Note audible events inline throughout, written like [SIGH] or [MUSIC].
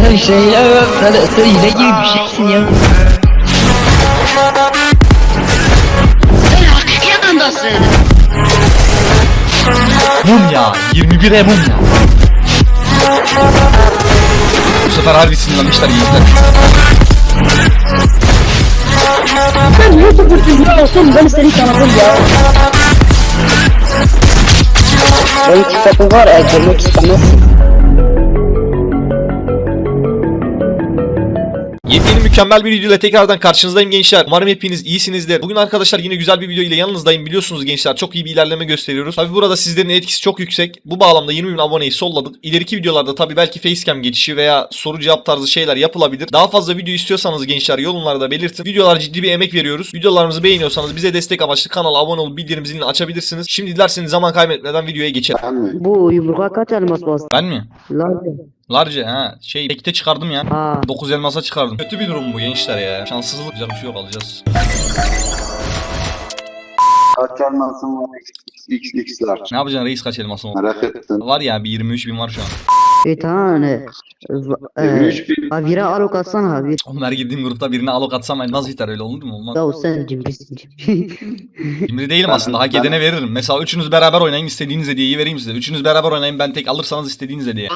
Sen şey ya sen, sen yine gibi bir şeysin ya. Sen hakiki adamdasın. Mum ya. 21'e mum ya. Bu sefer harbi sinirlenmişler yiğitler. Sen niye sıfırsın ya olsun ben seni tanıdım ya. Benim kitabım var ya görmek istemezsin. Yepyeni mükemmel bir video ile tekrardan karşınızdayım gençler. Umarım hepiniz iyisinizdir. Bugün arkadaşlar yine güzel bir video ile yanınızdayım. Biliyorsunuz gençler çok iyi bir ilerleme gösteriyoruz. Tabi burada sizlerin etkisi çok yüksek. Bu bağlamda 20 bin aboneyi solladık. İleriki videolarda tabi belki facecam geçişi veya soru cevap tarzı şeyler yapılabilir. Daha fazla video istiyorsanız gençler yorumlarda belirtin. Videolar ciddi bir emek veriyoruz. Videolarımızı beğeniyorsanız bize destek amaçlı kanala abone olup bildirim zilini açabilirsiniz. Şimdi dilerseniz zaman kaybetmeden videoya geçelim. Bu yumruğa kaç elmas bastı? Ben mi? Lan. Large ha şey tekte çıkardım ya. Ha. 9 elmasa çıkardım. Kötü bir durum bu gençler ya. Şanssızlık güzel bir şey yok alacağız. Kaç elmasın var XX'ler. Ne yapacaksın reis kaç elmasın var? Merak ettim. Var ya bir 23 bin var şu an. Bir tane. Eee. 23 bin. Havire alok atsana havir. Her girdiğim grupta birine alok atsam nasıl biter öyle olur mu? Olmaz. Ya sen cimrisin cimri. Cimri değilim Ben- aslında hak ben- edene veririm. Mesela üçünüz beraber oynayın istediğiniz hediyeyi vereyim size. Üçünüz beraber oynayın ben tek alırsanız istediğiniz hediye.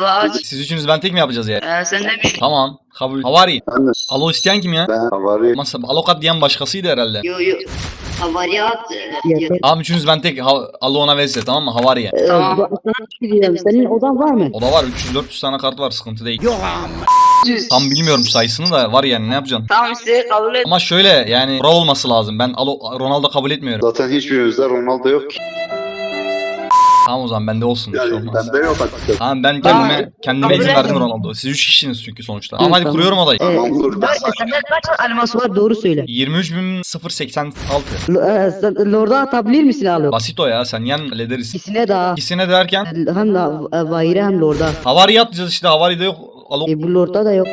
Siz üçünüz ben tek mi yapacağız ya? Ee, sen de bir... Tamam kabul. Havari. Ben Alo isteyen kim ya? ben havari Masa alokat diyen başkasıydı herhalde. Yo yo. Havariyat. Yeter. Tamam üçünüz ben tek ha- alo ona verse tamam mı? Havariye. Eee, Tamam. sana şey. Senin odan var mı? O da var 300-400 tane kart var sıkıntı değil. Tam bilmiyorum sayısını da var yani ne yapacaksın? Tamam size kabul et. Ama şöyle yani pro olması lazım. Ben alo Ronaldo kabul etmiyorum. zaten hiçbirimizde Ronaldo yok ki. Tamam o zaman bende olsun. şey Yani olmaz. bende yok açıkçası. Tamam ben kendime Tamam. kendime izin verdim. Ronaldo. Siz 3 kişisiniz çünkü sonuçta. Ama hadi tamam. kuruyorum adayı. Eee, Tamam, dur. Dayı, sende kaç elmas var doğru söyle. 23.086. L- eee, sen Lord'a atabilir misin alok? Basit o ya sen yan hallederiz. İkisine daha. İkisine derken Hem de e, Vahire hem Lord'a. havari atacağız işte havari de yok. Alo. E bu Lord'da da yok.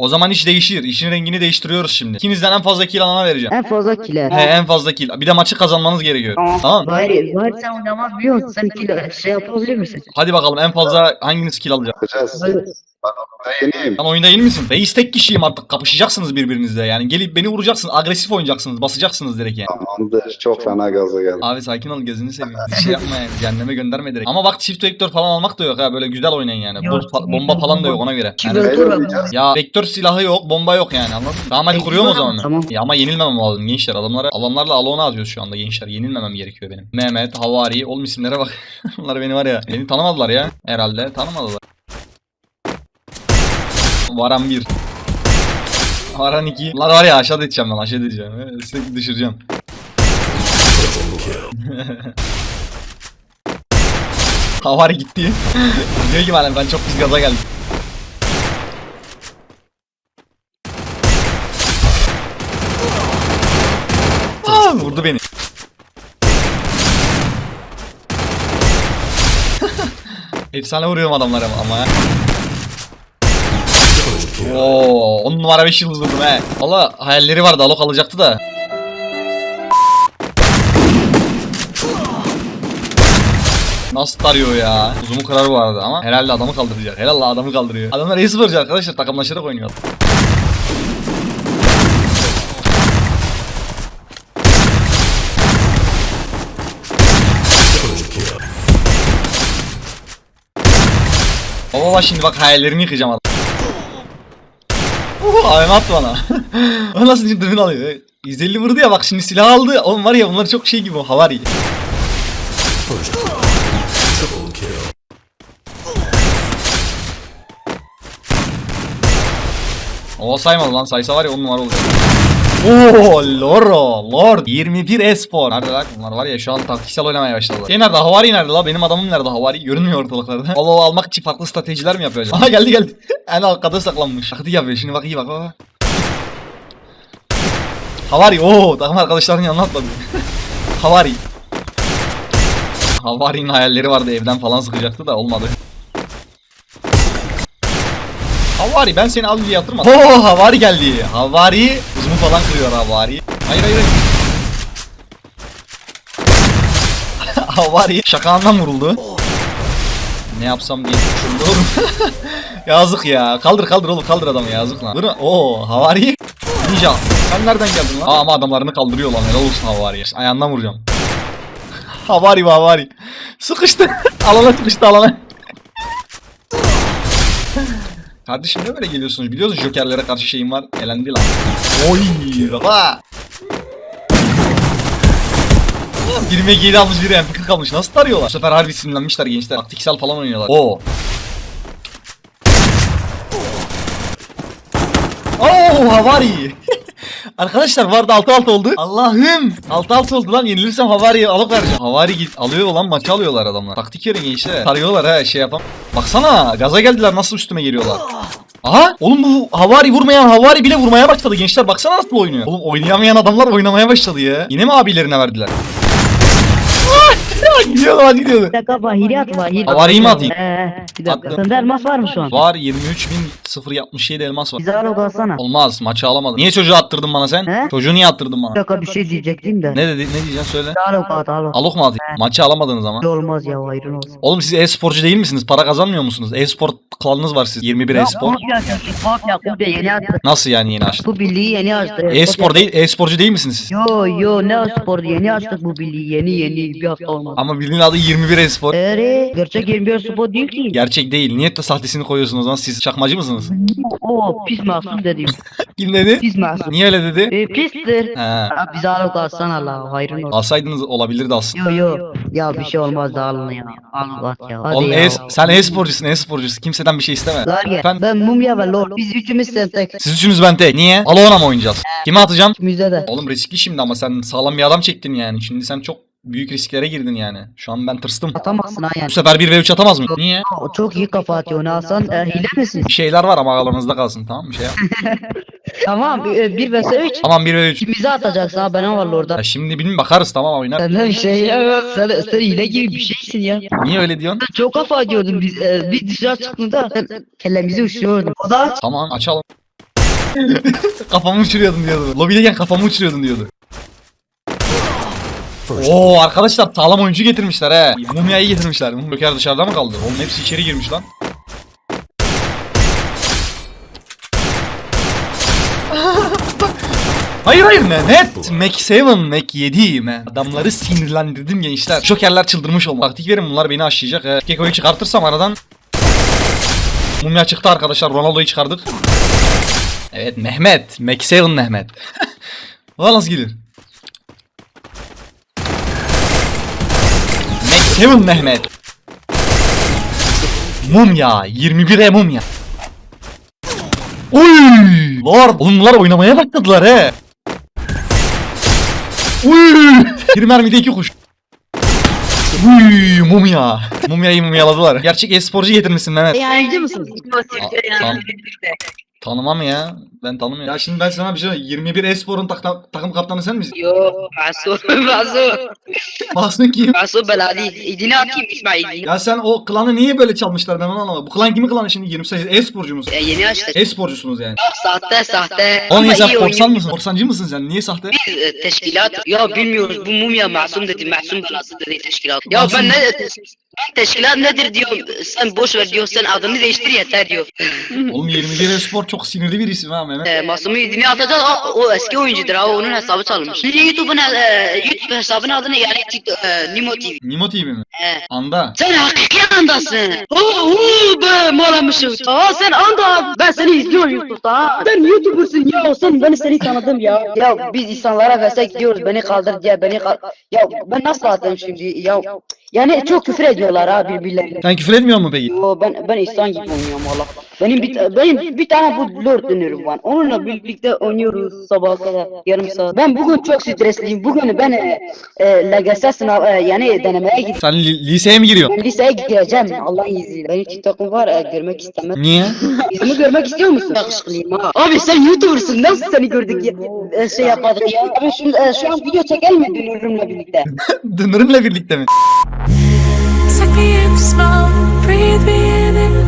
O zaman iş değişir. İşin rengini değiştiriyoruz şimdi. İkinizden en fazla kill alana vereceğim. En fazla kiler. He en fazla kill. Bir de maçı kazanmanız gerekiyor. Tamam. Tamam. Vahire, Vahire sen oynamaz biliyor musun? Sen kiler şey yapabilir misin? Hadi bakalım en fazla hanginiz kill alacak? Bakacağız. Hayır. Sen oyunda yeni misin? Reis tek kişiyim artık. Kapışacaksınız birbirinizle yani. Gelip beni vuracaksınız. Agresif oynayacaksınız. Basacaksınız direkt yani. Tamamdır. Çok fena gaza geldi. Abi sakin ol gözünü seveyim. Bir şey yapma yani. Cehenneme gönderme direkt. Ama bak çift vektör falan almak da yok ha. Böyle güzel oynayın yani. Yok, Boz- fa- bomba falan da yok ona göre. Çift Yani- ya vektör silahı yok, bomba yok yani anladın mı? Tamam hadi Peki, kuruyorum o tamam, zaman. tamam. Ya ama yenilmemem lazım gençler. Adamlara adamlarla alona atıyoruz şu anda gençler. Yenilmemem gerekiyor benim. Mehmet, Havari, oğlum isimlere bak. [LAUGHS] Bunlar beni var ya. Beni tanımadılar ya. Herhalde tanımadılar. Varan 1. Varan 2. Bunlar var ya aşağı edeceğim ben aşağı edeceğim. Evet, Sürekli düşüreceğim. [LAUGHS] Havari gitti. [LAUGHS] Diyor ki bana ben çok pis gaza geldim. Aa, vurdu beni. [LAUGHS] Efsane vuruyorum adamlara ama ya. Oo, 10 numara 5 yıldız vurdum he. Valla hayalleri vardı alok alacaktı da. Nasıl tarıyor ya? Uzumu kırar bu arada ama herhalde adamı kaldıracak. Herhalde adamı kaldırıyor. Adamlar ace vuracak arkadaşlar takımlaşarak oynuyor. Baba şimdi bak hayallerini yıkacağım adam. Attı bana. o [LAUGHS] nasıl dırmın alıyor? 150 vurdu ya bak şimdi silah aldı. Oğlum var ya bunlar çok şey gibi havari. O saymadı lan saysa var ya 10 numara olacak. Oo Loro Lord 21 Espor. Nerede lan bunlar var ya şu an taktiksel oynamaya başladılar. Şey nerede Havari nerede la benim adamım nerede Havari görünmüyor ortalıklarda. Allah almak için farklı stratejiler mi yapıyor acaba? [LAUGHS] Aha geldi geldi. [LAUGHS] en arkada saklanmış. Taktik yapıyor şimdi bak iyi bak. bak. Havari ooo takım arkadaşlarının yanına atladı. [LAUGHS] Havari. Havari'nin hayalleri vardı evden falan sıkacaktı da olmadı. Havari ben seni al diye yatırmadım. Oo Havari geldi. Havari uzumu falan kırıyor Havari. Hayır hayır hayır. [LAUGHS] Havari şakağından vuruldu. Ne yapsam diye düşündüm. [LAUGHS] Yazık ya. Kaldır kaldır oğlum kaldır adamı yazık lan. Dur. Oo havari. Ninja. Sen nereden geldin lan? Aa, ama adamlarını kaldırıyor lan. Helal olsun havari. Ayağından vuracağım. [LAUGHS] havari havari. Sıkıştı. alana sıkıştı alana. Kardeşim ne böyle geliyorsunuz? Biliyorsun jokerlere karşı şeyim var. Elendi lan. Oy baba. Biri MG'li almış biri MP40 almış. Nasıl tarıyorlar? Bu sefer harbi sinirlenmişler gençler. Taktiksel falan oynuyorlar. Oo. Oo havari. Arkadaşlar vardı 6-6 oldu. Allah'ım. 6-6 oldu lan yenilirsem havariyi alıp vereceğim. Havari git alıyor lan maçı alıyorlar adamlar. Taktik yerin gençler. Tarıyorlar ha şey yapam. Baksana gaza geldiler nasıl üstüme geliyorlar. Aha oğlum bu havari vurmayan havari bile vurmaya başladı gençler. Baksana nasıl oynuyor. Oğlum oynayamayan adamlar oynamaya başladı ya. Yine mi abilerine verdiler? Lan gidiyordu. Bir dakika Vahiri at Vahiri. Havariyi mi atayım? Ee, bir dakika. Attım. Sende elmas var mı şu an? Var 23.077 elmas var. Bize alo alsana. Olmaz maçı alamadım. Niye çocuğu attırdın bana sen? He? Çocuğu niye attırdın bana? Bir dakika bir şey diyecektim de. Ne dedi ne diyeceksin söyle. Alo at alo. Alok mu atayım? Maçı alamadınız ama. Olmaz ya hayrın olsun. Oğlum siz e-sporcu değil misiniz? Para kazanmıyor musunuz? E-spor klanınız var siz. 21 e-spor. Bak bak açtı. Nasıl yani yeni açtın? Bu birliği yeni açtı. E-spor değil, e-sporcu değil misiniz siz? Yo yo ne spor yeni açtık bu birliği yeni yeni bir hafta olmadı. Ama bildiğin adı 21 e-spor. Eee gerçek 21 spor değil ki. Gerçek değil. Niye de sahtesini koyuyorsunuz o zaman? Siz çakmacı mısınız? [LAUGHS] O pis mahsun dedim. [LAUGHS] Kim dedi? Pis mahsun. Niye öyle dedi? E, pistir. Ha. Ha, bize alo alsana Allah hayrın olsun. Alsaydınız olabilirdi aslında. Yo yo. Ya bir şey olmaz da alın ya. Alın at ya. Hadi Oğlum ya. e sen e-sporcusun e-sporcusun. Kimseden bir şey isteme. Ya. Ben, Ben Mumya ve Lord. Biz üçümüz sen tek. siz üçünüz ben tek. Niye? Aloğuna mı oynayacağız? Kime atacağım? Üçümüzde de. Oğlum riskli şimdi ama sen sağlam bir adam çektin yani. Şimdi sen çok büyük risklere girdin yani. Şu an ben tırstım. Atamazsın ha yani. Bu sefer 1 ve 3 atamaz mı? Niye? O çok iyi kafa atıyor. Hasan e, hile misin? Bir şeyler var ama aranızda kalsın tamam mı? Şey yap. [LAUGHS] tamam. e, Bir vs 3. Tamam 1 ve 3. İkimize atacaksın ha benim var orada. Ya şimdi bilin bakarız tamam oynar. Senden bir şey ya. Sen, sen hile gibi bir şeysin ya. Niye öyle diyorsun? Sen çok kafa atıyordun biz. E, biz dışarı çıktığında sen kellemizi uçuruyordun. O da Tamam açalım. [LAUGHS] kafamı uçuruyordun diyordu. Lobideyken kafamı uçuruyordun diyordu. Oo arkadaşlar sağlam oyuncu getirmişler he. Mumyayı getirmişler. Joker dışarıda mı kaldı? Oğlum hepsi içeri girmiş lan. Hayır hayır ne net Mac 7 Mac 7 me. Adamları sinirlendirdim gençler. Jokerler çıldırmış oldu. Taktik verin bunlar beni aşlayacak. He. Keko'yu çıkartırsam aradan. Mumya çıktı arkadaşlar. Ronaldo'yu çıkardık. Evet Mehmet. Mac 7 Mehmet. [LAUGHS] Valla nasıl gelir? 7 Mehmet. Mumya. 21'e mumya. Oy! Lord. Oğlum bunlar oynamaya başladılar he. Uy! Bir mermide iki kuş. Uy mumya. Mumyayı mumyaladılar. Gerçek e-sporcu getirmişsin Mehmet. yayıncı mısın? Tamam. Tanımam ya. Ben tanımıyorum. Ya şimdi ben sana bir şey 21 e-sporun tak- takım kaptanı sen misin? Yo, Masu, Masu, Bahsın kim? Masu Belali. İdini atayım İsmail. Ya sen o klanı niye böyle çalmışlar ben onu anlamadım. Bu klan kimin klanı şimdi 28 e-sporcu musun? E, yeni açtık. E-sporcusunuz yani. Sahte sahte. Oğlum niye Ama sen iyi korsan oynuyor. mısın? Korsancı mısın sen? Niye sahte? Biz e, teşkilat. Ya bilmiyoruz bu mumya masum dedi. Masum belası dedi teşkilat. Ya Masum. ben ne ben teşkilat nedir diyor. Sen boş ver diyor. Sen adını değiştir yeter diyor. Oğlum 21 e-spor çok sinirli bir isim ha Mehmet. E, Masum'u idini atacağız. Aa, o eski oyuncudur ha. Onun hesabı çalınmış. Şimdi YouTube'un e, YouTube hesabının adını yani e, Nimo TV. Nimo TV mi? He. Anda. Sen hakiki andasın. Oo, oo be malamışım. Aa sen anda. Ben seni izliyorum YouTube'da. Sen YouTuber'sın ya olsun ben seni tanıdım ya. Ya biz insanlara versek gidiyoruz beni kaldır diye beni kaldır. Ya ben nasıl atayım şimdi ya. Yani çok küfür ediyorlar ha birbirlerine. Sen küfür etmiyor mu peki? Yo ben ben İhsan gibi oynuyorum valla. Benim bir benim bir tane bu Lord dönüyorum var. Onunla birlikte oynuyoruz sabaha kadar yarım saat. Ben bugün çok stresliyim. Bugün ben e, e, LGS sınav e, yani denemeye gidiyorum. Sen li- liseye mi giriyorsun? Ben liseye gideceğim Allah'ın izniyle. Benim TikTok'um var e, görmek istemem. Niye? [LAUGHS] Yüzümü görmek istiyor musun? Yakışıklıyım ha. Abi sen YouTuber'sın. Nasıl seni gördük ya, e, şey yapmadık ya. Abi şu, e, şu an video çekelim mi dünürümle birlikte? [LAUGHS] Dınırımla birlikte mi? Suck me in small, breathe me in